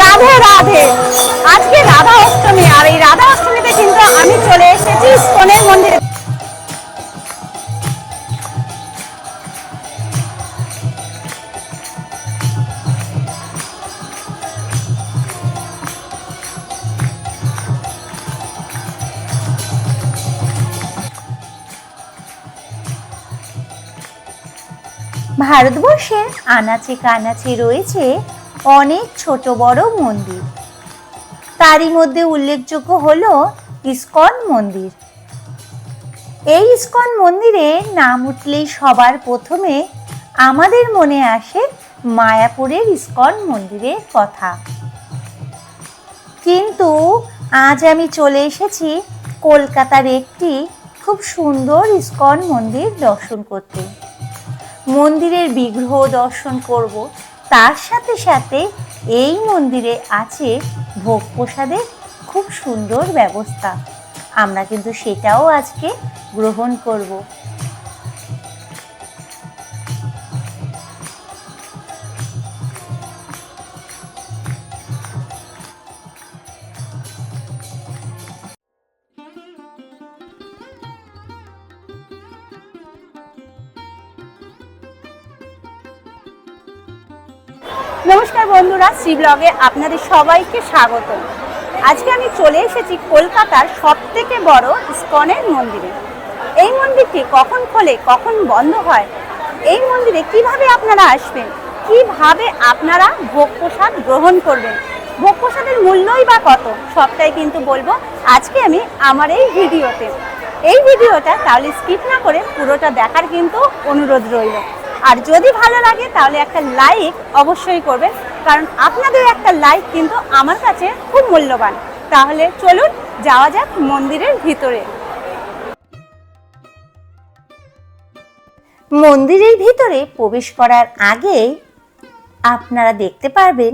রাধে রাধে। আজকে রাধা অষ্টমী, আর এই রাধা অষ্টমীতে কিন্তু আমি চলে এসেছি ইস্কনের মন্দিরে। ভারতবর্ষের আনাচে কানাচে রয়েছে অনেক ছোট বড় মন্দির। তারই মধ্যে উল্লেখযোগ্য হল ইস্কন মন্দির। এই ইস্কন মন্দিরে নাম উঠলেই সবার প্রথমে আমাদের মনে আসে মায়াপুরের ইস্কন মন্দিরের কথা। কিন্তু আজ আমি চলে এসেছি কলকাতার একটি খুব সুন্দর ইস্কন মন্দির দর্শন করতে। মন্দিরের বিগ্রহ দর্শন করব। তার সাথে সাথে এই মন্দিরে আছে ভোগ প্রসাদের খুব সুন্দর ব্যবস্থা। আমরা কিন্তু সেটাও আজকে গ্রহণ করব। নমস্কার বন্ধুরা, শ্রী ব্লগে আপনাদের সবাইকে স্বাগত। আজকে আমি চলে এসেছি কলকাতার সব থেকে বড় ইস্কনের মন্দিরে। এই মন্দিরটি কখন খোলে, কখন বন্ধ হয়, এই মন্দিরে কীভাবে আপনারা আসবেন, কীভাবে আপনারা ভোগ প্রসাদ গ্রহণ করবেন, ভোগ প্রসাদের মূল্যই বা কত, সবটাই কিন্তু বলব আজকে আমি আমার এই ভিডিওতে। এই ভিডিওটা তাহলে স্কিপ না করে পুরোটা দেখার কিন্তু অনুরোধ রইল। আর যদি ভালো লাগে, তাহলে একটা লাইক অবশ্যই করবেন। কারণ আপনাদের একটা লাইক কিন্তু আমার কাছে খুব মূল্যবান। তাহলে চলুন, যাওয়া যাক মন্দিরের ভিতরে। মন্দিরের ভিতরে প্রবেশ করার আগে আপনারা দেখতে পারবেন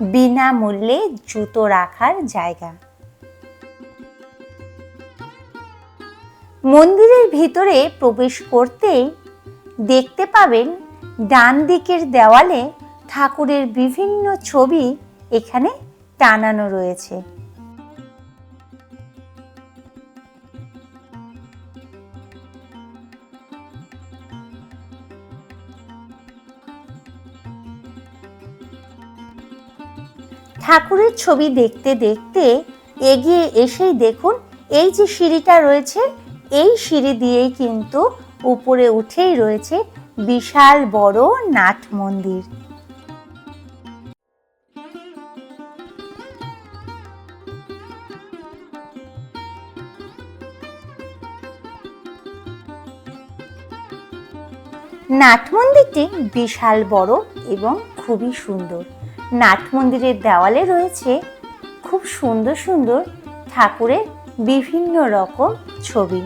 বিনামূল্যে জুতো রাখার জায়গা। মন্দিরের ভিতরে প্রবেশ করতেই দেখতে পাবেন ডান দিকের দেওয়ালে ঠাকুরের বিভিন্ন ছবি এখানে টানানো রয়েছে। ঠাকুরের ছবি দেখতে দেখতে এগিয়ে এসেই দেখুন, এই যে সিঁড়িটা রয়েছে, এই সিঁড়ি দিয়েই কিন্তু উপরে উঠেই রয়েছে বিশাল বড় নাট মন্দির। নাট মন্দিরটি বিশাল বড় এবং খুবই সুন্দর। নাট মন্দিরের দেওয়ালে রয়েছে খুব সুন্দর সুন্দর ঠাকুরের বিভিন্ন রকম ছবি।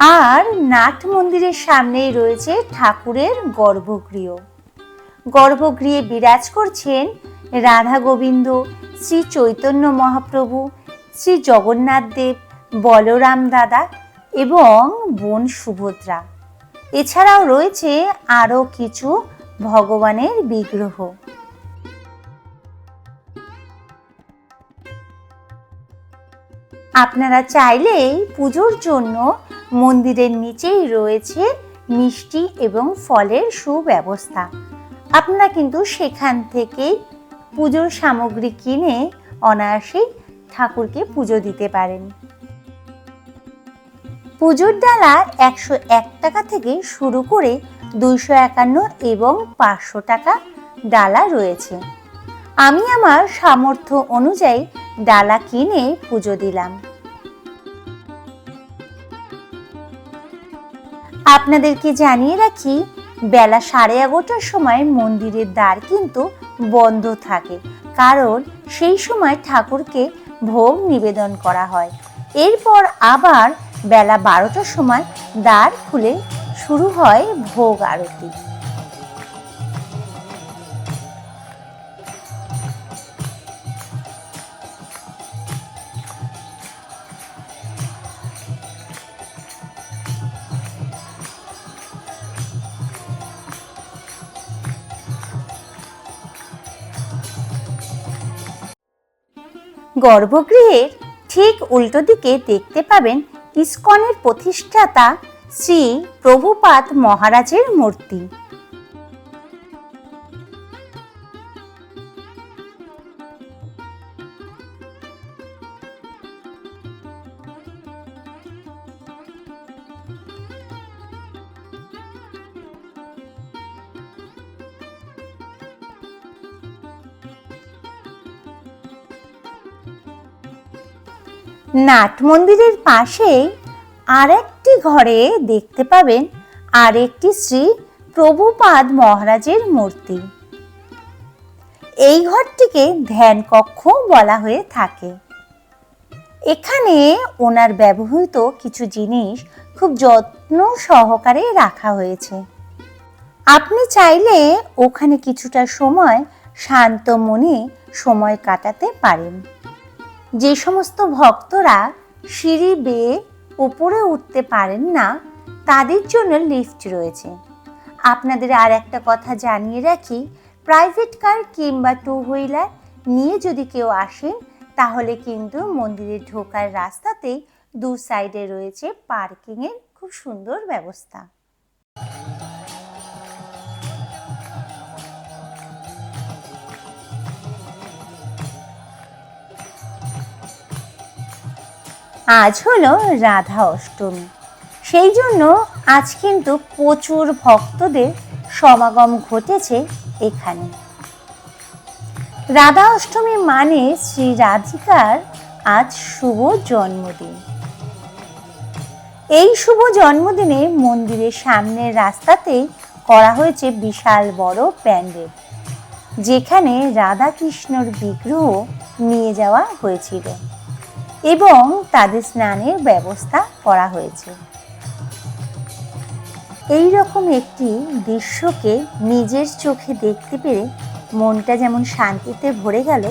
আর নাট মন্দিরের সামনেই রয়েছে ঠাকুরের গর্ভগৃহ। গর্ভগৃহে বিরাজ করছেন রাধা গোবিন্দ, শ্রী চৈতন্য মহাপ্রভু, শ্রী জগন্নাথ দেব, বলরাম দাদা এবং বোন সুভদ্রা। এছাড়াও রয়েছে আরও কিছু ভগবানের বিগ্রহ। আপনারা চাইলেই পুজোর জন্য মন্দিরের নিচেই রয়েছে মিষ্টি এবং ফলের সুব্যবস্থা। আপনারা কিন্তু সেখান থেকেই পুজোর সামগ্রী কিনে অনায়াসেই ঠাকুরকে পুজো দিতে পারেন। পুজোর ডালা একশো এক টাকা থেকে শুরু করে দুইশো একান্ন এবং পাঁচশো টাকা ডালা রয়েছে। আমি আমার সামর্থ্য অনুযায়ী ডালা কিনে পুজো দিলাম। আপনাদেরকে জানিয়ে রাখি, বেলা সাড়ে এগারোটার সময় মন্দিরের দ্বার কিন্তু বন্ধ থাকে। কারণ সেই সময় ঠাকুরকে ভোগ নিবেদন করা হয়। এরপর আবার বেলা বারোটার সময় দ্বার খুলে শুরু হয় ভোগ আরতি। গর্ভগৃহের ঠিক উল্টো দিকে দেখতে পাবেন ইস্কনের প্রতিষ্ঠাতা শ্রী প্রভুপাত মহারাজের মূর্তি। নাট মন্দিরের পাশে আরেকটি ঘরে দেখতে পাবেন আরেকটি শ্রী প্রভুপাদ মহারাজের মূর্তি। এই ঘরটিকে ধ্যান কক্ষ বলা হয়ে থাকে। এখানে ওনার ব্যবহৃত কিছু জিনিস খুব যত্ন সহকারে রাখা হয়েছে। আপনি চাইলে ওখানে কিছুটা সময় শান্ত মনে সময় কাটাতে পারেন। যে সমস্ত ভক্তরা সিঁড়ি বেয়ে ওপরে উঠতে পারেন না, তাদের জন্য লিফট রয়েছে। আপনাদের আর একটা কথা জানিয়ে রাখি, প্রাইভেট কার কিংবা টু হুইলার নিয়ে যদি কেউ আসেন, তাহলে কিন্তু মন্দিরে ঢোকার রাস্তাতেই দু সাইডে রয়েছে পার্কিংয়ের খুব সুন্দর ব্যবস্থা। আজ হলো রাধা অষ্টমী। সেই জন্য আজ কিন্তু প্রচুর ভক্তদের সমাগম ঘটেছে এখানে। রাধা অষ্টমী মানে শ্রী রাধিকার আজ শুভ জন্মদিন। এই শুভ জন্মদিনে মন্দিরের সামনের রাস্তাতেই করা হয়েছে বিশাল বড় প্যান্ডেল, যেখানে রাধা কৃষ্ণর বিগ্রহ নিয়ে যাওয়া হয়েছিল। এবং তাদের স্নানের ব্যবস্থা করা হয়েছে। এই রকম একটি দৃশ্যকে নিজের চোখে দেখতে পেরে মনটা যেমন শান্তিতে ভরে গেল,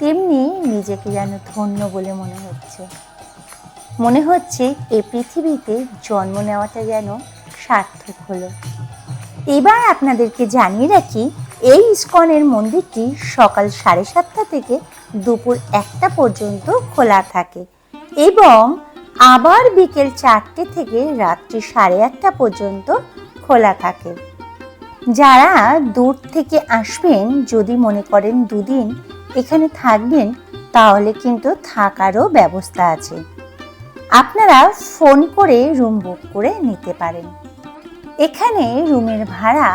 তেমনি নিজেকে যেন ধন্য বলে মনে হচ্ছে। মনে হচ্ছে এ পৃথিবীতে জন্ম নেওয়াটা যেন সার্থক হলো। এবার আপনাদেরকে জানিয়ে রাখি এই ইস্কনের মন্দিরটি সকাল সাড়ে সাতটা থেকে দুপুর একটা পর্যন্ত খোলা থাকে এবং আবার বিকেল চারটে থেকে রাত্রি সাড়ে একটা পর্যন্ত খোলা থাকে। যারা দূর থেকে আসবেন, যদি মনে করেন দুদিন এখানে থাকবেন, তাহলে কিন্তু থাকারও ব্যবস্থা আছে। আপনারা ফোন করে রুম বুক করে নিতে পারেন। এখানে রুমের ভাড়া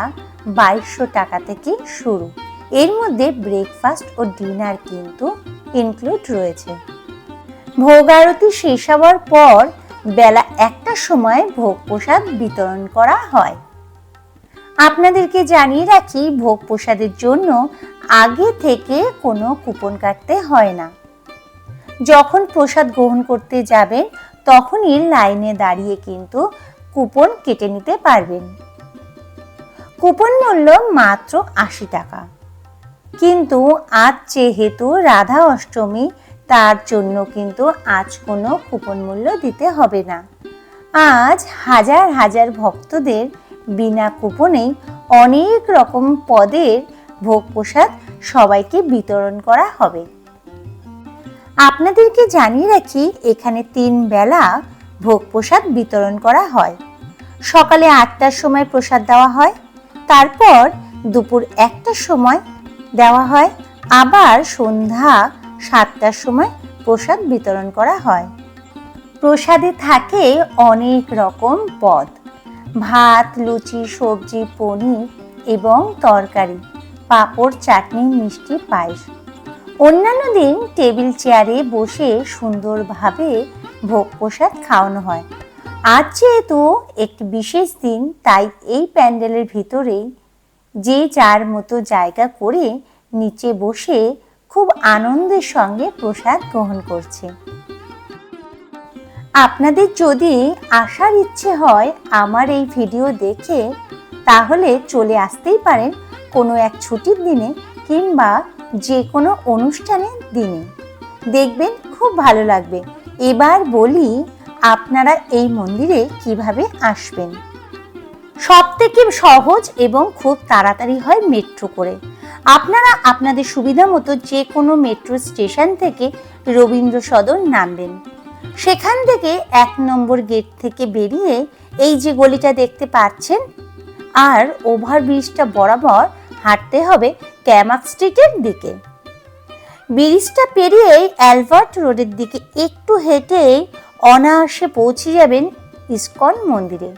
বাইশশো টাকা থেকে শুরু। এর মধ্যে ব্রেকফাস্ট ও ডিনার কিন্তু ইনক্লুড রয়েছে। ভোগ আরতি শেষ হওয়ার পর বেলা একটার সময় ভোগ প্রসাদ বিতরণ করা হয়। আপনাদেরকে জানিয়ে রাখি, ভোগ প্রসাদের জন্য আগে থেকে কোনো কুপন কাটতে হয় না। যখন প্রসাদ গ্রহণ করতে যাবেন, তখনই লাইনে দাঁড়িয়ে কিন্তু কুপন কেটে নিতে পারবেন। কুপন মূল্য মাত্র আশি টাকা। কিন্তু আজ যেহেতু রাধা অষ্টমী, তার জন্য কিন্তু আজ কোনো কুপন মূল্য দিতে হবে না। আজ হাজার হাজার ভক্তদের বিনা কুপনেই অনেক রকম পদের ভোগ প্রসাদ সবাইকে বিতরণ করা হবে। আপনাদেরকে জানিয়ে রাখি, এখানে তিন বেলা ভোগ প্রসাদ বিতরণ করা হয়। সকালে আটটার সময় প্রসাদ দেওয়া হয়। তারপর দুপুর একটার সময় দেওয়া হয়। আবার সন্ধ্যা সাতটার সময় প্রসাদ বিতরণ করা হয়। প্রসাদে থাকে অনেক রকম পদ। ভাত, লুচি, সবজি, পনির এবং তরকারি, পাঁপড়, চাটনি, মিষ্টি, পায়েস। অন্যান্য দিন টেবিল চেয়ারে বসে সুন্দরভাবে ভোগ প্রসাদ খাওয়ানো হয়। আজ যেহেতু একটি বিশেষ দিন, তাই এই প্যান্ডেলের ভিতরেই যে যার মতো জায়গা করে নিচে বসে খুব আনন্দের সঙ্গে প্রসাদ গ্রহণ করছে। আপনাদের যদি আসার ইচ্ছে হয় আমার এই ভিডিও দেখে, তাহলে চলে আসতেই পারেন কোনো এক ছুটির দিনে কিংবা যে কোনো অনুষ্ঠানের দিনে। দেখবেন খুব ভালো লাগবে। এবার বলি আপনারা এই মন্দিরে কীভাবে আসবেন? সব থেকে সহজ এবং খুব তাড়াতাড়ি হয় মেট্রো করে। আপনারা আপনাদের সুবিধা মতো যে কোনো মেট্রো স্টেশন থেকে রবীন্দ্র সদন নামবেন। সেখান থেকে এক নম্বর গেট থেকে বেরিয়ে এই যে গলিটা দেখতে পাচ্ছেন, আর ওভারব্রিজটা বরাবর হাঁটতে হবে ক্যামাক স্ট্রিটের দিকে। ব্রিজটা পেরিয়ে অ্যালবার্ট রোডের দিকে একটু হেঁটেই অনায়াসে পৌঁছে যাবেন ইস্কন মন্দিরে।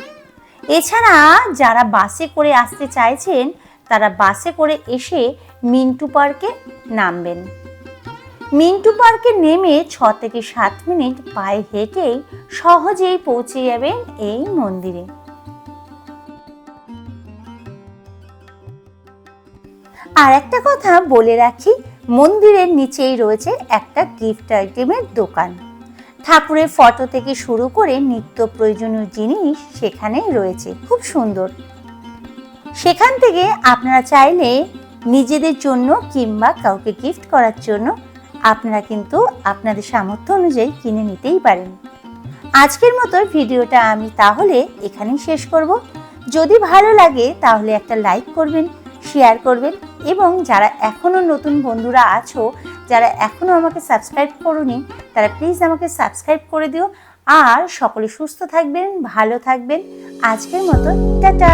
এছাড়া যারা বাসে করে আসতে চাইছেন, তারা বাসে করে এসে মিন্টু পার্কে নামবেন। মিন্টু পার্কে নেমে ছ থেকে সাত মিনিট পায়ে হেঁটেই সহজেই পৌঁছে যাবেন এই মন্দিরে। আর একটা কথা বলে রাখি, মন্দিরের নিচেই রয়েছে একটা গিফট আইটেমের দোকান। ঠাকুরের ফটো থেকে শুরু করে নিত্য প্রয়োজনীয় জিনিস সেখানে রয়েছে। খুব সুন্দর। সেখান থেকে আপনারা চাইলে নিজেদের জন্য কিংবা কাউকে গিফট করার জন্য আপনারা কিন্তু আপনাদের সামর্থ্য অনুযায়ী কিনে নিতেই পারেন। আজকের মতো ভিডিওটা আমি তাহলে এখানেই শেষ করব। যদি ভালো লাগে তাহলে একটা লাইক করবেন শেয়ার করবেন এবং যারা এখনও নতুন বন্ধুরা আছো, যারা এখনও আমাকে সাবস্ক্রাইব করনি, তারা প্লিজ আমাকে সাবস্ক্রাইব করে দিও। আর সকলে সুস্থ থাকবেন, ভালো থাকবেন। আজকের মতো, টাটা!